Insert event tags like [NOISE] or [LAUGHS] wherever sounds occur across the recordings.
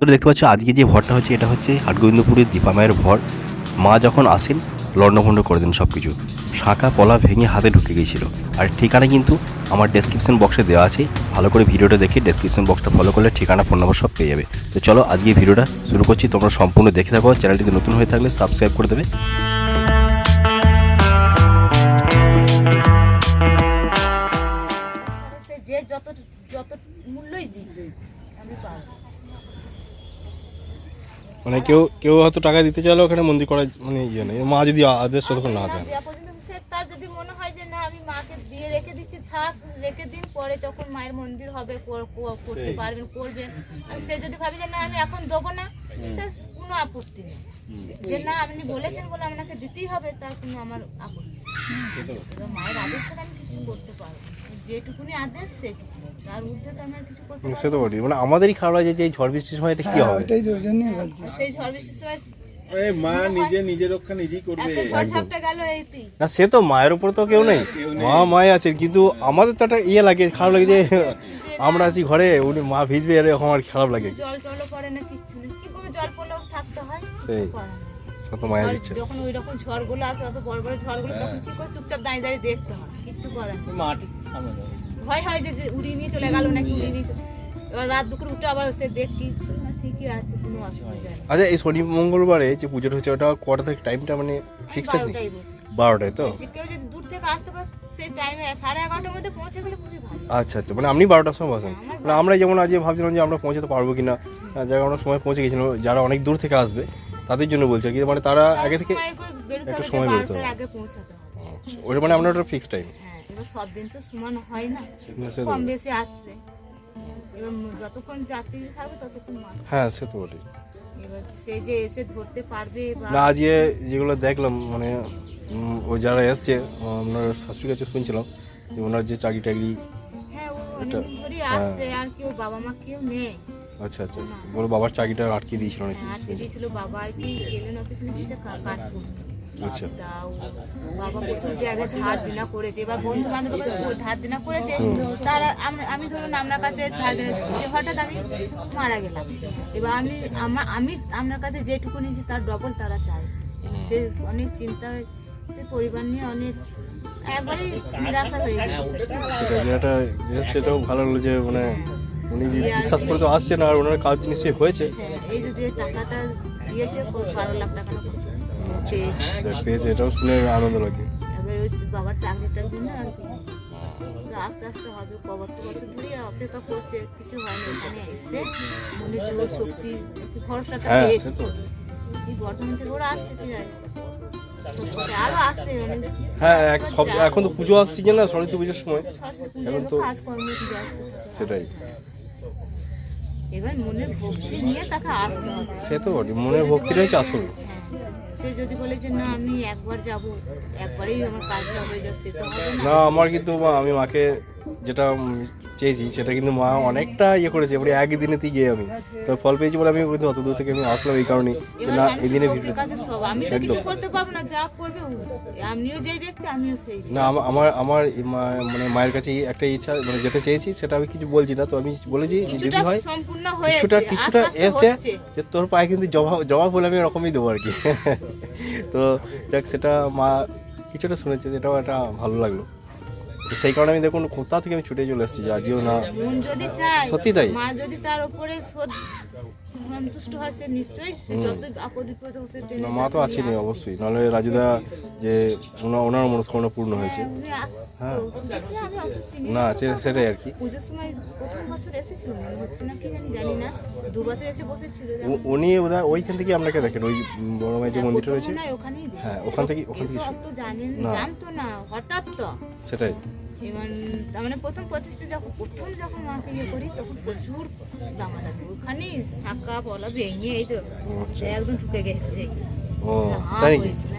তো দেখতে পাচ্ছ, আজকে যে ভরটা হচ্ছে, এটা হচ্ছে হাটগোবিন্দপুরের দীপা মায়ের ভর। মা যখন আসেন, লণ্ডভণ্ড করে দেন সব কিছু শাঁখা পলা ভেঙে হাতে ঢুকে গিয়েছিল। আর ঠিকানা কিন্তু আমার ডেসক্রিপশন বক্সে দেওয়া আছে। ভালো করে ভিডিওটা দেখে ডেসক্রিপশন বক্সটা ফলো করলে ঠিকানা ফোন নম্বর সব পেয়ে যাবে। তো চলো, আজকে ভিডিওটা শুরু করছি। তোমরা সম্পূর্ণ দেখে থাকো। চ্যানেলটিতে নতুন হয়ে থাকলে সাবস্ক্রাইব করে দেবে। যে যত যত মূল্যই দিই আমি পারব মানে কেউ কেউ হয়তো টাকা দিতে চাইলে ওখানে মন্দির করা মানে ইয়ে নেই। মা যদি আদেশ ততক্ষণ না দেন। তার যদি মনে হয় যে না আমি মাকে দিয়ে রেখে দিচ্ছি থাক রেখে দিন পরে যখন মায়ের মন্দির হবে কর- কর- করতে পারবেন করবেন। আর সে যদি ভাবে যে না আমি এখন দেবো না সে কোনো আপত্তি নেই। যে না আপনি বলেছেন বলে আপনাকে দিতেই হবে তার কোনো আমার আপত্তি। মায়ের আদেশ ছাড়া আমি কিছু করতে পারব। যেটুকুনি আদেশ সেটুকু তো কিছু করতে সে তো বলি মানে আমাদেরই খারাপ লাগে যে এই ঝড় বৃষ্টির সময় এটা কি হবে? ওটাই তো ওই জন্যই বলছি। সেই ঝড় বৃষ্টির সময় এই মা নিজে নিজের রক্ষা নিজেই করবে। না সে তো মায়ের উপর তো কেউ নেই। মা মাই আছে কিন্তু আমাদের তো একটা ইয়ে লাগে খারাপ লাগে যে [LAUGHS] আমরা আছি ঘরে উনি মা ভিজবে আর এরকম আর খারাপ লাগে। জল টলও পড়ে না কিছু নেই। কি করে জল পড়লেও থাকতে হয় সেই। কিছু যখন ওই রকম ঝড়গুলো আসে অত বড় বড় ঝড়গুলো তখন কি করে চুপচাপ দাঁড়িয়ে দাঁড়িয়ে দেখতে হয়? কিচ্ছু করার নেই। ভয় হয় যে উড়িয়ে নিয়ে চলে গেল নাকি উড়িয়ে নিয়ে এবার রাত দুপুর উঠে আবার সে দেখি ঠিকই আছে কোনো অসুবিধা নেই। আচ্ছা এই শনি মঙ্গলবারে যে পুজোটা হচ্ছে ওটা কটা থেকে টাইমটা মানে ফিক্সড আছে বারোটায় তো? কেউ যদি দূর থেকে আসতে পারে সেই টাইমে সাড়ে এগারোটার মধ্যে পৌঁছে গেলে খুবই ভালো। আচ্ছা আচ্ছা মানে আপনি বারোটার সময় বসেন। মানে আমরা যেমন আজ ভাবছিলাম যে আমরা পৌঁছাতে পারব কিনা জায়গা আমরা সময় পৌঁছে গেছিলাম যারা অনেক দূর থেকে আসবে তাদের জন্য বলছি আর কি মানে তারা আগে থেকে একটু সময় বেরোতে হবে। আচ্ছা, ওটা মানে আমরা ওটা ফিক্সড টাইম হ্যাঁ। এবার সব দিন তো সমান হয় না। কম বেশি আসছে। এবার যতক্ষণ যাত্রী থাকবে ততক্ষণ হ্যাঁ সে তো বটে এবার সে যে এসে ধরতে পারবে বা না আজকে যেগুলো দেখলাম মানে ও যারা এসছে আপনার শাশুড়ি কাছে শুনছিলাম যে ওনার যে চাকরি টাকরি হ্যাঁ হ্যাঁ। আচ্ছা আচ্ছা। বলো বাবার চাকরিটা আটকে দিয়েছিল নাকি? আর দিয়েছিল বাবা আর কি অফিসে কাজ করতো। তাও বাবা প্রচুর জায়গায় ধার দিনা করেছে এবার বন্ধু বান্ধব ধার দিনা করেছে তারা আমি ধরুন আপনার কাছে ধার দিনা হঠাৎ আমি মারা গেলাম। এবার আমি আমার আমি আপনার কাছে যেটুকু নিয়েছি তার ডবল তারা চাইছে। সে অনেক চিন্তা সে পরিবার নিয়ে অনেক একবারই নিরাশা হয়ে গেছে। সেটাও ভালো লাগল যে মানে উনি যে বিশ্বাস করে তো আসছেন আর ওনার কাজ নিশ্চয়ই হয়েছে। হ্যাঁ, এই যদি টাকাটা দিয়েছে কো- বারো লাখ টাকা পেয়েছে। এটাও শুনে আনন্দ লাগছে এবার ওই বাবার চাকরিটার জন্য আর কি। আস্তে আস্তে হবে কবর তো বছর ধরে অপেক্ষা করছে কিছু হয়নি এখানে এসছে। মনে জোর শক্তি ভরসাটা হ্যাঁ, পেয়েছে। এই বর্ধমান থেকে ওরা আসছে অনেক হ্যাঁ এক সব এখন তো পুজো আসছে যে না সরস্বতী পুজোর সময়। এখন তো-। সেটাই। এবার মনের ভক্তি নিয়ে তাকে আসতে হবে। সে তো বটে মনের ভক্তিটাই আসল হ্যাঁ, সে যদি বলে যে, না, আমি একবার যাব, একবারেই আমার কাজটা হয়ে যাচ্ছে না। আমার কিন্তু আমি মাকে যেটা চেয়েছি সেটা কিন্তু মা অনেকটা ইয়ে করেছে মানে একদিনেতেই গিয়ে আমি তো ফল পেয়েছি বলে আমি কিন্তু অত দূর থেকে আমি আসলাম এই কারণে যে না এই দিনে করতে পারব না আমার আমার মানে মায়ের কাছে একটা ইচ্ছা মানে যেটা চেয়েছি সেটা আমি কিছু বলছি না তো আমি বলেছি যে যদি হয় কিছুটা কিছুটা এসছে যে তোর পায়ে কিন্তু জবাব জবাব বলে আমি এরকমই দেবো আর কি। [LAUGHS] তো যাক সেটা মা কিছুটা শুনেছে এটাও একটা ভালো লাগল। তো সেই কারণে আমি দেখুন কোথা থেকে আমি ছুটে চলে এসেছি আজিও না সত্যি তাই? মা যদি তার উপরে সন্তুষ্ট হয় নিশ্চয়ই যত আপদ বিপদ হোক না, মা তো আছেনই অবশ্যই। নাহলে রাজুদা যে ওনার মনস্কামনা পূর্ণ হয়েছে। হ্যাঁ। হ্যাঁ। না। সে- সেটাই আর কি। পুজোর সময় প্রথম বছর এসেছিল মনে হচ্ছে না কি জানি জানি না। দু বছর এসে বসেছিল উনি বোধহয় ওইখান থেকে আপনাকে দেখেন ওই বড় মায়ের যে মন্দিরটা রয়েছে? হ্যাঁ, ওখান থেকে- ওখান থেকে জানেন জানতো না হঠাৎ তো। সেটাই। তার মানে প্রথম প্রতিষ্ঠা যখন প্রথম যখন মাকে ইয়ে করি তখন প্রচুর দামাদামি। ওখানেই শাঁকা পলা ভেঙে এই তো আচ্ছা। একদম ঢুকে গেছে হ্যাঁ তাই নাকি? হয়েছিল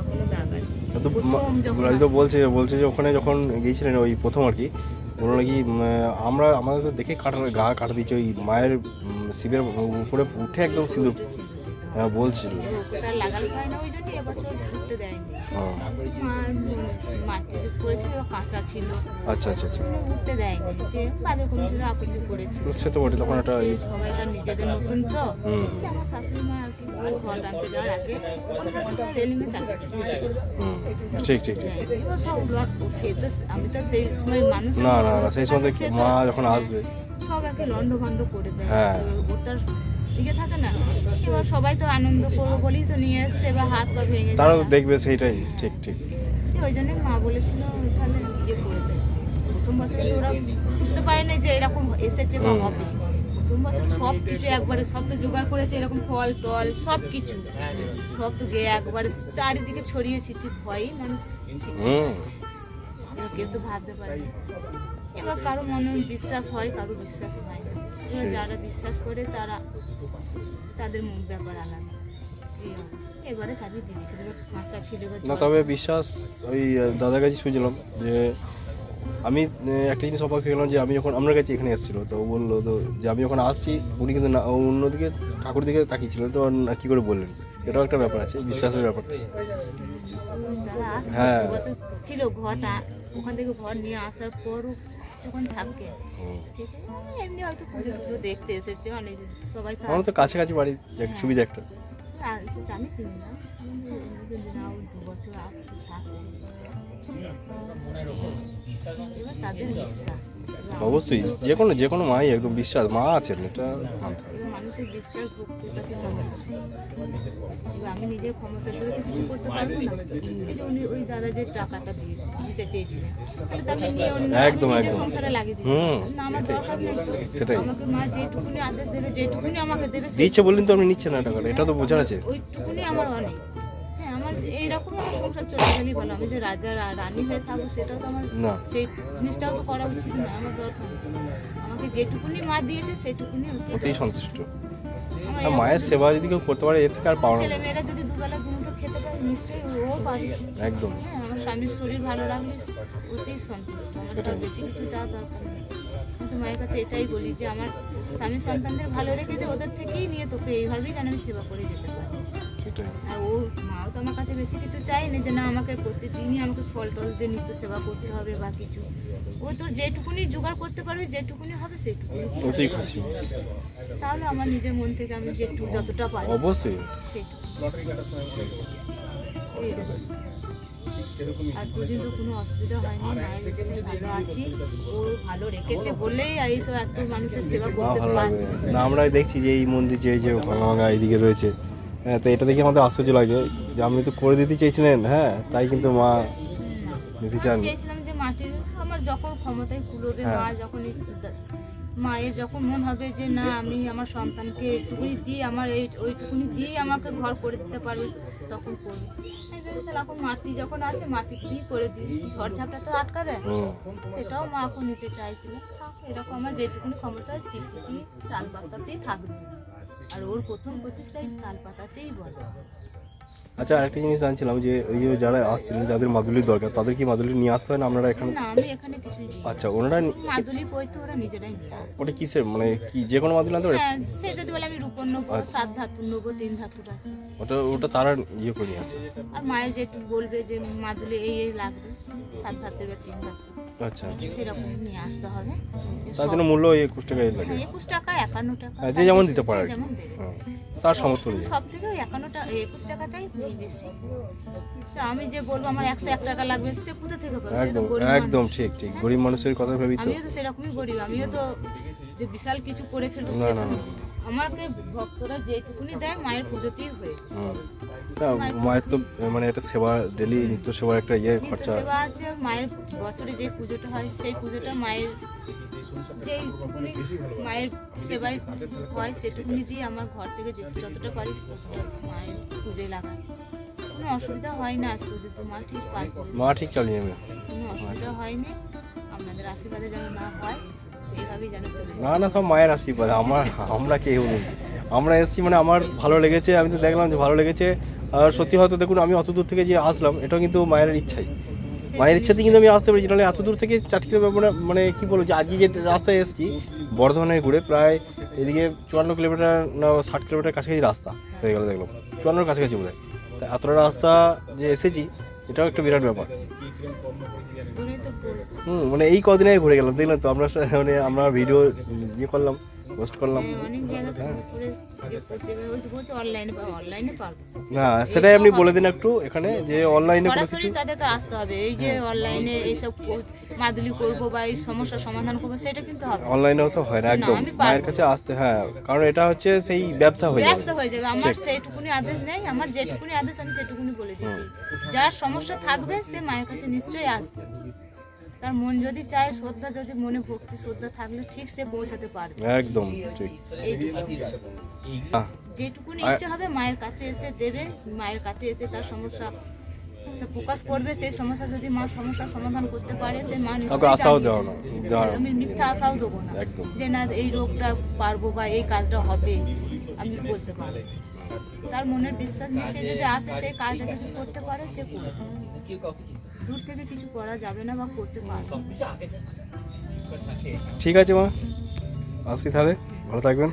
এখনও দাগ আছে। তো প্রথম যখন বলছে বলছে যে ওখানে যখন গিয়েছিলেন ওই প্রথম আর কি বলল নাকি আমরা আমাদের তো দেখে কাটা গা কাটা দিচ্ছে ওই মায়ের শিবের উপরে উঠে একদম সিঁদুর। হ্যাঁ বলছিল। লাগাল হয় না ওই জন্য এবছর ঘুরতে দেয়নি। মা মাটি করেছিল কাঁচা ছিল। আচ্ছা আচ্ছা আচ্ছা। ঘুরতে দেয়নি। যে বাজার আপত্তি সে তো বটে তখন একটা সবাই তার নিজেদের তো। আমার শাশুড়ি মা আর কি ঘর রাখতে যাওয়ার আগে রেলিংয়ে চাকরি হুম, ঠিক ঠিক ঠিক। সব সে তো আমি তো সেই সময় মানুষ না না সেই সময় মা যখন আসবে সব আর কি লন্ড ভন্ড করে দেয়। হ্যাঁ। টিকে থাকে না এবার সবাই তো আনন্দ করব বলেই তো নিয়ে এসছে বা হাত পা ভেঙে তারাও যায়। দেখবে সেইটাই ঠিক ঠিক। ওই জন্যই মা বলেছিল তাহলে ইয়ে করে দেয় প্রথম বছর তো ওরা বুঝতে পারে না যে এরকম এসেছে বা হবে। প্রথম বছর সব কিছু একবারে সব তো জোগাড় করেছে এরকম ফল টল সব কিছু। সব তো গিয়ে একবারে চারিদিকে ছড়িয়ে ছিটিয়ে ভয়ই মানুষ এবার কেউ তো ভাবতে পারে এবার কারও মনে বিশ্বাস হয় কারও বিশ্বাস হয় এবার। যারা বিশ্বাস করে তারা তাদের মুখ ব্যাপার আলাদা। এবারে চাবি দিয়ে দিয়েছিল এবার ছিল না তবে বিশ্বাস ওই দাদার কাছে শুনছিলাম যে আমি একটা জিনিস অবাক হয়ে গেলাম যে আমি যখন আপনার কাছে এখানে এসেছিল তো ও বলল তো যে আমি যখন আসছি উনি কিন্তু না অন্যদিকে ঠাকুর দিকে তাকিয়েছিল তো না কি করে বললেন? এটাও একটা ব্যাপার আছে বিশ্বাসের ব্যাপার। হ্যাঁ। ছিল ঘরটা ওখান থেকে ঘর নিয়ে আসার পরও যখন থাকবে থেকে এমনি হয়তো পুজো পুজো দেখতে এসেছে অনেক সবাই তো আমার তো কাছাকাছি বাড়ি সুবিধা একটা। আসছে। এসেছে আমি চিনি না। দু বছর আসছে থাকছে। অবশ্যই যে কোনো যে কোনো মাই একদম বিশ্বাস মা আছেন এটা মানতে হবে মানুষের বিশ্বাস ভক্তির কাছে সব কিছু। এবার আমি নিজের ক্ষমতা জোরে তো কিছু করতে পারব না এই যে উনি ওই দাদা যে টাকাটা দিয়ে দিতে চেয়েছিলেন তাহলে আমি নিয়ে অন্য একদম, একদম। সংসারে লাগিয়ে দিই হুম। না আমার দরকার নেই সেটাই। আমাকে মা যেটুকুনি আদেশ দেবে যেটুকুনি আমাকে দেবে দিচ্ছে বললেন তো আপনি নিচ্ছেন না টাকাটা এটা তো বোঝার আছে ওইটুকুনি আমার অনেক আমার এইরকম সংসার চলে গেলেই ভালো আমি যে রাজা রা- রানী হয়ে থাকব সেটাও তো আমার না। সেই জিনিসটাও তো করা উচিত না আমার দরকার আমাকে যেটুকুনি মা দিয়েছে সেটুকুনি ওতেই সন্তুষ্ট। মায়ের সেবা যদি কেউ করতে পারে এর থেকে আর পাওয়া ছেলে মেয়েরা যদি দুবেলা দুটো খেতে পারে নিশ্চয়ই ও পারবে একদম। হ্যাঁ আমার স্বামীর শরীর ভালো রাখলে অতি সন্তুষ্ট। আমার বেশি কিছু চাওয়া দরকার। কিন্তু মায়ের কাছে এটাই বলি যে আমার স্বামী সন্তানদের ভালো রেখে দে ওদের থেকেই নিয়ে তোকে এইভাবেই যেন আমি সেবা করে যেতে পারি। সেটাই আর ও মাও তো আমার কাছে বেশি কিছু চাই না যে না আমাকে প্রতিদিনই আমাকে ফল টল দিয়ে নিত্য সেবা করতে হবে বা কিছু। ও তোর যেটুকুনি জোগাড় করতে পারবে যেটুকুনি হবে সেটুকুনি ওতেই খুশি। তাহলে আমার নিজের মন থেকে আমি যেটু যতটা পারি অবশ্যই। সেটুকু লটারি কাটার সময় আজ পর্যন্ত কোনো অসুবিধা হয়নি ভালো আছি। ও ভালো রেখেছে বলেই এইসব এত মানুষের সেবা করতে পারছি না। আমরা দেখছি যে এই মন্দির যে যে ভাঙা ভাঙা এইদিকে রয়েছে। হ্যাঁ তো এটা দেখে আমাদের আশ্চর্য লাগে যে আপনি তো করে দিতে চেয়েছিলেন হ্যাঁ তাই কিন্তু মা দিতে চান চেয়েছিলাম যে মাটির আমার যখন ক্ষমতায় কুলোবে হ্যাঁ। মা যখন এই দা- মায়ের যখন মন হবে যে না আমি আমার সন্তানকে একটুকুনি দিয়ে আমার এই ওইটুকুনি দিয়ে আমাকে ঘর করে দিতে পারবে তখন করবে। তাহলে এখন মাটি যখন আছে মাটি দিয়ে করে দিই? ঝড় ঝাপটা তো আটকা দেয়। সেটাও মা এখন নিতে চাইছিল। এরকম আমার যেটুকুনি ক্ষমতা তাল পাতাতেই থাকবে। আর ওর প্রথম প্রতিষ্ঠায় তাল পাতাতেই বলে আচ্ছা আরেকটা জিনিস জানছিলাম যে ওই যে যারা আসছিলেন যাদের মাদুলির দরকার তাদের কি মাদুলি নিয়ে আসতে হয় না আপনারা এখানে? না আমি এখানে কিছুই দিই না। আচ্ছা ওনারা মাদুলি বইতে ওরা নিজেরাই নিয়ে আসে। ওটা কিসের? মানে কি যে কোনো মাদুলি আনতে পারে? হ্যাঁ সে যদি বলে আমি রূপন নেব সাত ধাতুর নেব তিন ধাতুর আছে। ওটা ওটা তারা ইয়ে করে নিয়ে আসে। আর মায়ের যেটু বলবে যে মাদুলি এই এই লাগবে সাত ধাতুর বা তিন ধাতুর। আচ্ছা সেরকম নিয়ে আসতে হবে। তার জন্য মূল্য ওই একুশ টাকা লাগে। হ্যাঁ, একুশ টাকা একান্ন টাকা। হ্যাঁ, যে যেমন দিতে পারে যেমন দেবে। হ্যাঁ, তার সামর্থ্য সব থেকে ওই একান্ন একুশ টাকাটাই বেশি। তা আমি যে বলব আমার একশো এক টাকা লাগবে সে কোথা থেকে পাবে? একদম ঠিক ঠিক। গরিব মানুষের কথা ভেবেই তো আমিও তো সেরকমই গরিব। আমিও তো যে বিশাল কিছু করে ফেলব না, না। আমাকে ভক্তরা যেটুকুনি দেয় মায়ের পুজোতেই হয়ে। মায়ের তো মানে একটা সেবা ডেলি নিত্য সেবার একটা ইয়ে খরচা। সেবা আছে মায়ের বছরে যে পুজোটা হয় সেই পুজোটা মায়ের যেইটুকুনি মায়ের সেবায় হয় সেটুকুনি দিয়ে আমার ঘর থেকে যতটা পারি মায়ের পুজোয় লাগা কোনো অসুবিধা হয় না আজ পর্যন্ত মা ঠিক মা ঠিক চালিয়ে নেবে কোনো অসুবিধা হয়নি আপনাদের আশীর্বাদে যেন না হয়। না না সব মায়ের আশীর্বাদ আমার আমরা কেউ নেই। আমরা এসেছি মানে আমার ভালো লেগেছে আমি তো দেখলাম যে ভালো লেগেছে আর সত্যি হয়তো দেখুন, আমি অত দূর থেকে যে আসলাম, এটাও কিন্তু মায়ের ইচ্ছাই। মায়ের ইচ্ছাতে কিন্তু আমি আসতে পেরেছি, নাহলে এত দূর থেকে চার কিলো ব্যাপারে মানে কি বলব, যে আজকে যে রাস্তায় এসেছি বর্ধমানে ঘুরে প্রায় এদিকে চুয়ান্ন কিলোমিটার না, ষাট কিলোমিটার কাছাকাছি রাস্তা হয়ে গেল দেখলাম। চুয়ান্নর কাছাকাছি বোধ হয় তা এতটা রাস্তা যে এসেছি, এটাও একটা বিরাট ব্যাপার। হুম মানে এই কদিন আগে ঘুরে গেলাম দেখলাম তো সা- মানে আমরা ভিডিও ইয়ে করলাম পোস্ট করলাম। হ্যাঁ, না সেটাই আপনি বলে দিন একটু এখানে যে অনলাইনে সরাসরি তাদেরকে আসতে হবে। এই যে অনলাইনে এইসব কো- মাদুলি করব বা এই সমস্যার সমাধান করব সেটা কিন্তু হবে। অনলাইনে ওসব হয় না একদম। মায়ের কাছে আসতে হ্যাঁ কারণ এটা হচ্ছে সেই ব্যবসা হয়ে যাবে। ব্যবসা হয়ে যাবে। আমার সেইটুকুনি আদেশ নেই আমার যেটুকুনি আদেশ আমি সেটুকুনি বলে দিচ্ছি যার সমস্যা থাকবে সে মায়ের কাছে নিশ্চয়ই আসবে। তার মন যদি চায় শ্রদ্ধা যদি মনে ভক্তি শ্রদ্ধা থাকলে ঠিক সে পৌঁছাতে পারবে। একদম ঠিক। যেটুকুনি ইচ্ছে হবে মায়ের কাছে এসে দেবে মায়ের কাছে এসে তার সমস্যা সে প্রকাশ করবে সেই সমস্যা যদি মা সমস্যার সমাধান করতে পারে সে মা আশাও। দেওয়া না আমি মিথ্যা আশাও দেবো না। একদম। যে না এই রোগটা পারব বা এই কাজটা হবে আমি বলতে পারব। তার মনের বিশ্বাস নিয়ে সে যদি আসে সেই কাজটা যদি করতে পারে সে করবে। দূর থেকে কিছু করা যাবে না বা করতে পারবে। ঠিক আছে মা। আসি তাহলে। ভালো থাকবেন।